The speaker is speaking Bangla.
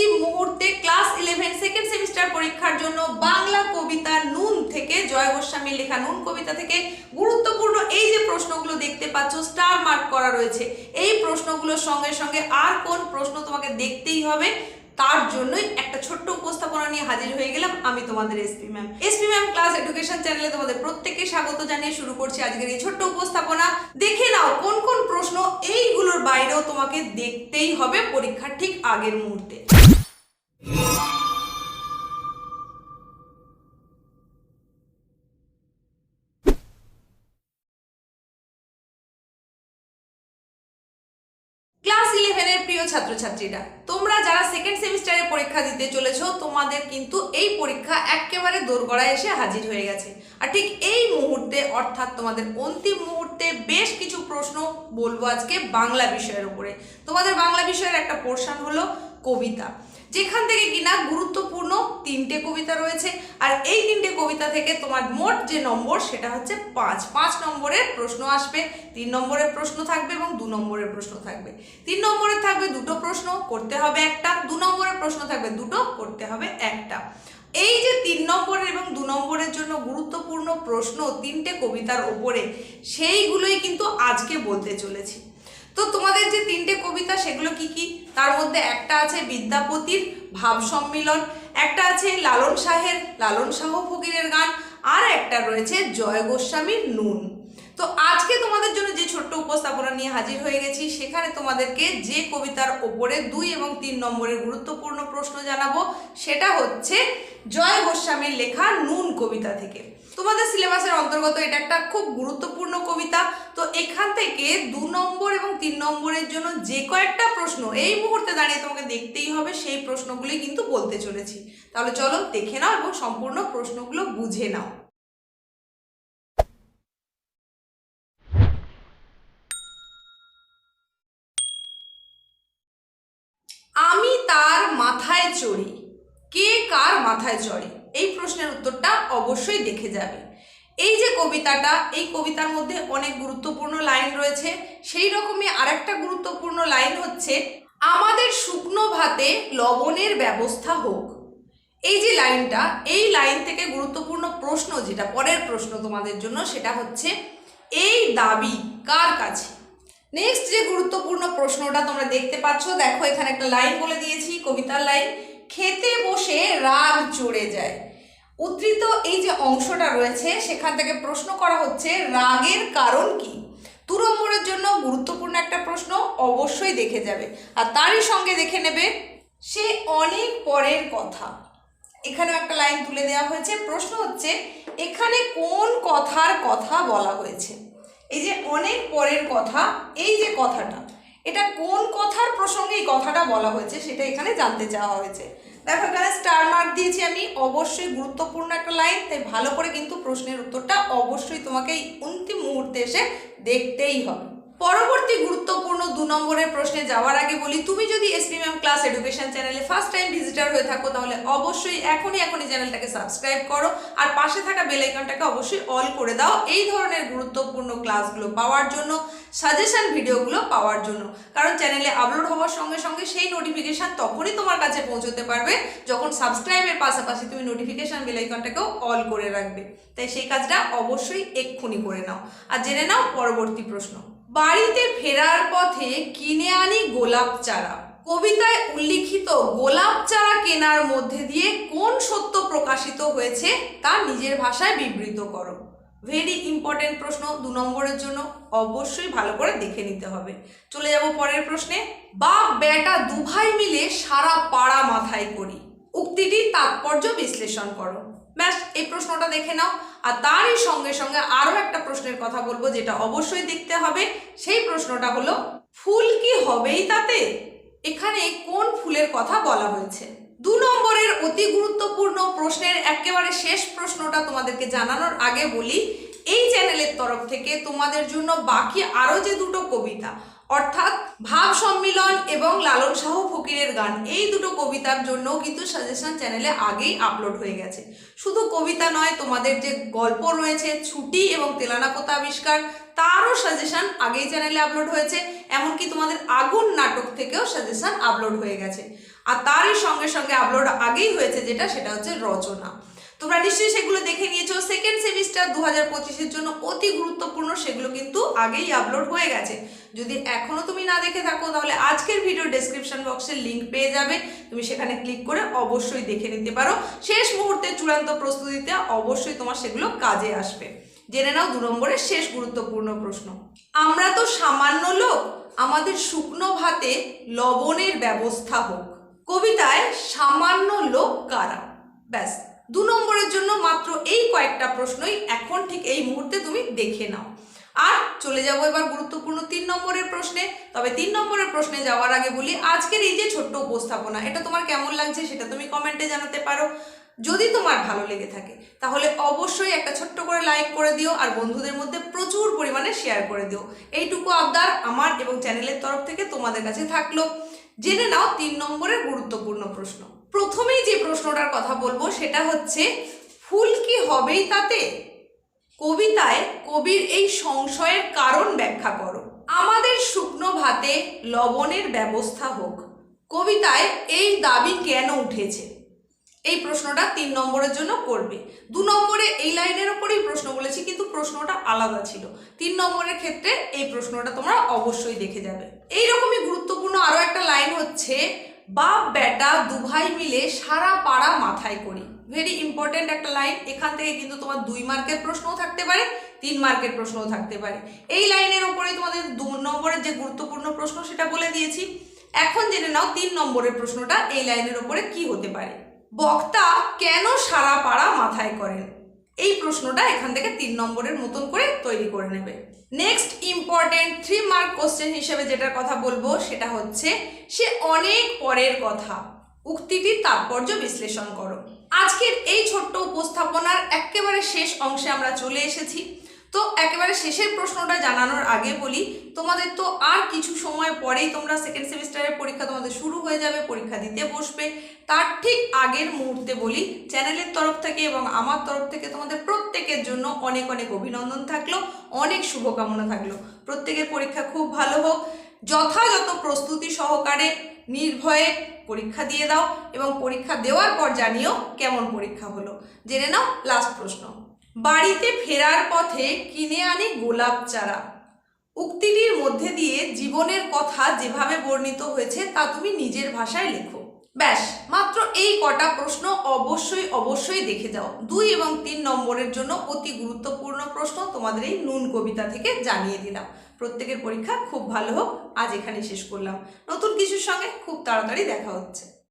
অন্তিম মুহূর্তে ক্লাস ইলেভেন সেকেন্ড সেমিস্টার পরীক্ষার জন্য বাংলা কবিতা নুন থেকে জয় গোস্বামীর লেখা নুন কবিতা থেকে গুরুত্বপূর্ণ এই যে প্রশ্নগুলো দেখতে পাচ্ছ স্টার মার্ক করা রয়েছে। এই প্রশ্নগুলোর সঙ্গে সঙ্গে আর কোন প্রশ্ন তোমাকে দেখতেই হবে? তার জন্যই একটা ছোট্ট উপস্থাপনা নিয়ে হাজির হয়ে গেলাম আমি তোমাদের SP ma'am. SP ma'am class education চ্যানেলে তোমাদের প্রত্যেককে স্বাগত জানিয়ে শুরু করছি আজকের এই ছোট্ট উপস্থাপনা। দেখে নাও কোন কোন প্রশ্ন এইগুলোর বাইরেও তোমাকে দেখতেই হবে পরীক্ষার ঠিক আগের মুহূর্তে। ছাত্রছাত্রীরা। তোমরা যারা সেকেন্ড সেমিস্টারে পরীক্ষা দিতে চলেছ, তোমাদের কিন্তু এই পরীক্ষা একেবারে দোরগড়ায় এসে হাজির হয়ে গেছে। আর ঠিক এই মুহূর্তে, অর্থাৎ তোমাদের অন্তিম মুহূর্তে বেশ কিছু প্রশ্ন বলব আজকে বাংলা বিষয়ের উপরে। তোমাদের বাংলা বিষয়ের একটা পোর্শন হলো কবিতা। যেখান থেকে কিনা গুরুত্বপূর্ণ তিনটে কবিতা রয়েছে। আর এই তিনটে কবিতা থেকে তোমার মোট যে নম্বর, সেটা হচ্ছে পাঁচ। পাঁচ নম্বরের প্রশ্ন আসবে, তিন নম্বরের প্রশ্ন থাকবে এবং দু নম্বরের প্রশ্ন থাকবে। তিন নম্বরের থাকবে দুটো প্রশ্ন, করতে হবে একটা। দু নম্বরের প্রশ্ন থাকবে দুটো, করতে হবে একটা। এই যে তিন নম্বরের এবং দু নম্বরের জন্য গুরুত্বপূর্ণ প্রশ্ন তিনটে কবিতার ওপরে, সেইগুলোই কিন্তু আজকে বলতে চলেছি। তো তোমাদের যে তিনটে কবিতা, সেগুলো কি কি? তার মধ্যে একটা আছে বিদ্যাপতির ভাব সম্মিলন, একটা আছে লালন শাহের, লালন শাহ ফকিরের গান, আর একটা রয়েছে জয় গোস্বামীর নুন। তো আজকে তোমাদের জন্য যে ছোট্ট উপস্থাপনা নিয়ে হাজির হয়ে গেছি, সেখানে তোমাদেরকে যে কবিতার ওপরে দুই এবং তিন নম্বরের গুরুত্বপূর্ণ প্রশ্ন জানাব, সেটা হচ্ছে জয় গোস্বামীর লেখা নুন কবিতা থেকে। তোমাদের সিলেবাসের অন্তর্গত এটা একটা খুব গুরুত্বপূর্ণ কবিতা, তো এখান থেকে দু নম্বর এবং তিন নম্বরের জন্য যে কয়েকটা প্রশ্ন এই মুহূর্তে দাঁড়িয়ে তোমাকে দেখতেই হবে, সেই প্রশ্নগুলি কিন্তু বলতে চলেছি। তাহলে চলো দেখে নাও এবং সম্পূর্ণ প্রশ্নগুলো বুঝে নাও আমি তার মাথায় চড়ি কে কার মাথায় চড়ে? এই প্রশ্নের উত্তরটা অবশ্যই দেখে যাবে। এই যে কবিতাটা, এই কবিতার মধ্যে অনেক গুরুত্বপূর্ণ লাইন রয়েছে। সেই রকমই আরেকটা গুরুত্বপূর্ণ লাইন হচ্ছে, আমাদের শুকনো ভাতে লবণের ব্যবস্থা হোক। এই যে লাইনটা, এই লাইন থেকে গুরুত্বপূর্ণ প্রশ্ন, যেটা পরের প্রশ্ন তোমাদের জন্য, সেটা হচ্ছে, এই দাবি কার কাছে? নেক্সট যে গুরুত্বপূর্ণ প্রশ্নটা তোমরা দেখতে পাচ্ছ, দেখো এখানে একটা লাইন বলে কবিতার লাইন, খেতে বসে রাগ চড়ে যায়। উদ্ধৃত এই যে অংশটা রয়েছে, সেখান থেকে প্রশ্ন করা হচ্ছে, রাগের কারণ কি? দু নম্বরের জন্য গুরুত্বপূর্ণ একটা প্রশ্ন অবশ্যই দেখে যাবে। আর তারই সঙ্গে দেখে নেবে, সে অনেক পরের কথা। এখানেও একটা লাইন তুলে দেওয়া হয়েছে, প্রশ্ন হচ্ছে, এখানে কোন কথার কথা বলা হয়েছে? এই যে অনেক পরের কথা, এই যে কথাটা এটা কোন কথার প্রসঙ্গে এই কথাটা বলা হয়েছে সেটা এখানে জানতে চাওয়া হয়েছে। দেখো, এখানে স্টার মার্ক দিয়েছি আমি, অবশ্যই গুরুত্বপূর্ণ একটা লাইন তাই ভালো করে কিন্তু প্রশ্নের উত্তরটা অবশ্যই তোমাকে এই অন্তিম মুহূর্তে এসে দেখতেই হবে। পরবর্তী গুরুত্বপূর্ণ দু নম্বরের প্রশ্নে যাওয়ার আগে বলি, তুমি যদি এসপি ম্যাম ক্লাস এডুকেশন চ্যানেলে ফার্স্ট টাইম ভিজিটার হয়ে থাকো, তাহলে অবশ্যই এখনই এখনই চ্যানেলটাকে সাবস্ক্রাইব করো আর পাশে থাকা বেল আইকনটাকে অবশ্যই অল করে দাও এই ধরনের গুরুত্বপূর্ণ ক্লাসগুলো পাওয়ার জন্য সাজেশন ভিডিওগুলো পাওয়ার জন্য। কারণ চ্যানেলে আপলোড হওয়ার সঙ্গে সঙ্গে সেই নোটিফিকেশান তখনই তোমার কাছে পৌঁছতে পারবে যখন সাবস্ক্রাইবের পাশাপাশি তুমি নোটিফিকেশান বেল আইকনটাকেও অল করে রাখবে। তাই সেই কাজটা অবশ্যই এক্ষুনি করে নাও। আর জেনে নাও পরবর্তী প্রশ্ন। বাড়িতে ফেরার পথে কিনে আনি গোলাপ চারা। কবিতায় উল্লিখিত গোলাপ চারা কেনার মধ্যে দিয়ে কোন সত্য প্রকাশিত হয়েছে তা নিজের ভাষায় বিবৃত করো। ভেরি ইম্পর্টেন্ট প্রশ্ন দু নম্বরের জন্য অবশ্যই ভালো করে দেখে নিতে হবে। চলে যাব পরের প্রশ্নে। বাপ বেটা দুভাই মিলে সারা পাড়া মাথায় করি। উক্তিটির তাৎপর্য বিশ্লেষণ করো। ব্যাস, এই প্রশ্নটা দেখে নাও। আর তারই সঙ্গে সঙ্গে আরও একটা প্রশ্নের কথা বলব যেটা অবশ্যই দেখতে হবে। সেই প্রশ্নটা হলো, ফুল কি হবেই তাতে? এখানে কোন ফুলের কথা বলা হয়েছে? দু নম্বরের অতি গুরুত্বপূর্ণ প্রশ্নের একেবারে শেষ প্রশ্নটা তোমাদেরকে জানানোর আগে বলি, এই চ্যানেলের তরফ থেকে তোমাদের জন্য বাকি আরও যে দুটো কবিতা, অর্থাৎ ভাব সম্মিলন এবং লালন শাহ ফকিরের গান, এই দুটো কবিতার জন্য কিন্তু সাজেশন চ্যানেলে আগেই আপলোড হয়ে গেছে। শুধু কবিতা নয়, তোমাদের যে গল্প রয়েছে, ছুটি এবং তেলানা পোতা আবিষ্কার, তারও সাজেশন আগেই চ্যানেলে আপলোড হয়েছে। এমনকি তোমাদের আগুন নাটক থেকেও সাজেশন আপলোড হয়ে গেছে। আর তারই সঙ্গে সঙ্গে আপলোড আগেই হয়েছে যেটা, সেটা হচ্ছে রচনা। তোমরা নিশ্চয়ই সেগুলো দেখে নিয়েছো। সেকেন্ড সেমিস্টার দু হাজার পঁচিশের জন্য অতি গুরুত্বপূর্ণ সেগুলো কিন্তু আগেই আপলোড হয়ে গেছে। যদি এখনও তুমি না দেখে থাকো, তাহলে আজকের ভিডিও ডেসক্রিপশন বক্সের লিঙ্ক পেয়ে যাবে। তুমি সেখানে ক্লিক করে অবশ্যই দেখে নিতে পারো। শেষ মুহূর্তে চূড়ান্ত প্রস্তুতিতে অবশ্যই তোমার সেগুলো কাজে আসবে। জেনে নাও দু নম্বরের শেষ গুরুত্বপূর্ণ প্রশ্ন। আমরা তো সামান্য লোক, আমাদের শুকনো ভাতে লবণের ব্যবস্থা হোক। কবিতায় সামান্য লোক কারা? ব্যাস, দু নম্বরের জন্য মাত্র এই কয়েকটা প্রশ্নই এখন ঠিক এই মুহূর্তে তুমি দেখে নাও। আর চলে যাব এবার গুরুত্বপূর্ণ তিন নম্বরের প্রশ্নে। তবে তিন নম্বরের প্রশ্নে যাওয়ার আগে বলি, আজকের এই যে ছোট্ট উপস্থাপনা, এটা তোমার কেমন লাগছে সেটা তুমি কমেন্টে জানাতে পারো। যদি তোমার ভালো লেগে থাকে, তাহলে অবশ্যই একটা ছোট্ট করে লাইক করে দিও আর বন্ধুদের মধ্যে প্রচুর পরিমাণে শেয়ার করে দিও। এইটুকু আবদার আমার এবং চ্যানেলের তরফ থেকে তোমাদের কাছে থাকল। জেনে নাও তিন নম্বরের গুরুত্বপূর্ণ প্রশ্ন। প্রথমেই যে প্রশ্নটার কথা বলব, সেটা হচ্ছে ফুল কি হবেই তাতে? কবিতায় কবির এই সংশয়ের কারণ ব্যাখ্যা করো। আমাদের শুকনো ভাতে লবণের ব্যবস্থা হোক। কবিতায় এই দাবি কেন উঠেছে? এই প্রশ্নটা তিন নম্বরের জন্য করবে। দু নম্বরে এই লাইনের ওপরেই প্রশ্ন বলেছি, কিন্তু প্রশ্নটা আলাদা ছিল। তিন নম্বরের ক্ষেত্রে এই প্রশ্নটা তোমরা অবশ্যই দেখে যাবে। এই রকমই গুরুত্বপূর্ণ আরও একটা লাইন হচ্ছে, বাপ, বেটা, দুভাই মিলে সারা পাড়া মাথায় করি। ভেরি ইম্পর্ট্যান্ট একটা লাইন, এখান থেকে কিন্তু তোমার দুই মার্কের প্রশ্নও থাকতে পারে, তিন মার্কের প্রশ্নও থাকতে পারে। এই লাইনের ওপরে তোমাদের দু নম্বরের যে গুরুত্বপূর্ণ প্রশ্ন সেটা বলে দিয়েছি। এখন জেনে নাও তিন নম্বরের প্রশ্নটা এই লাইনের ওপরে কি হতে পারে। বক্তা কেন সারা পাড়া মাথায় করেন? এই প্রশ্নটা এখান থেকে তিন নম্বরের মতন করে তৈরি করে নেবে। Next important three mark question হিসেবে যেটার কথা বলব সেটা হচ্ছে, সে অনেক পরের কথা। উক্তিটির তাৎপর্য বিশ্লেষণ করো। আজকের এই ছোট্ট উপস্থাপনার একেবারে শেষ অংশে আমরা চলে এসেছি। তো একেবারে শেষের প্রশ্নটা জানানোর আগে বলি, তোমাদের তো আর কিছু সময় পরেই তোমরা সেকেন্ড সেমিস্টারের পরীক্ষা তোমাদের শুরু হয়ে যাবে, পরীক্ষা দিতে বসবে। তার ঠিক আগের মুহূর্তে বলি, চ্যানেলের তরফ থেকে এবং আমার তরফ থেকে তোমাদের প্রত্যেকের জন্য অনেক অনেক অভিনন্দন থাকল, অনেক শুভকামনা থাকল। প্রত্যেকের পরীক্ষা খুব ভালো হোক। যথাযথ প্রস্তুতি সহকারে, নির্ভয়ে পরীক্ষা দিয়ে দাও এবং পরীক্ষা দেওয়ার পর জানিও কেমন পরীক্ষা হলো। জেনে নাও লাস্ট প্রশ্ন। বাড়িতে ফেরার পথে কিনে আনি গোলাপ চারা। উক্তিটির মধ্যে দিয়ে জীবনের কথা যেভাবে বর্ণিত হয়েছে, তা তুমি নিজের ভাষায় লেখো। ব্যাস, মাত্র এই কটা প্রশ্ন অবশ্যই অবশ্যই দেখে যাও। দুই এবং তিন নম্বরের জন্য অতি গুরুত্বপূর্ণ প্রশ্ন তোমাদের এই নুন কবিতা থেকে জানিয়ে দিলাম। প্রত্যেকের পরীক্ষা খুব ভালো হোক। আজ এখানে শেষ করলাম। নতুন কিছুর সঙ্গে খুব তাড়াতাড়ি দেখা হচ্ছে।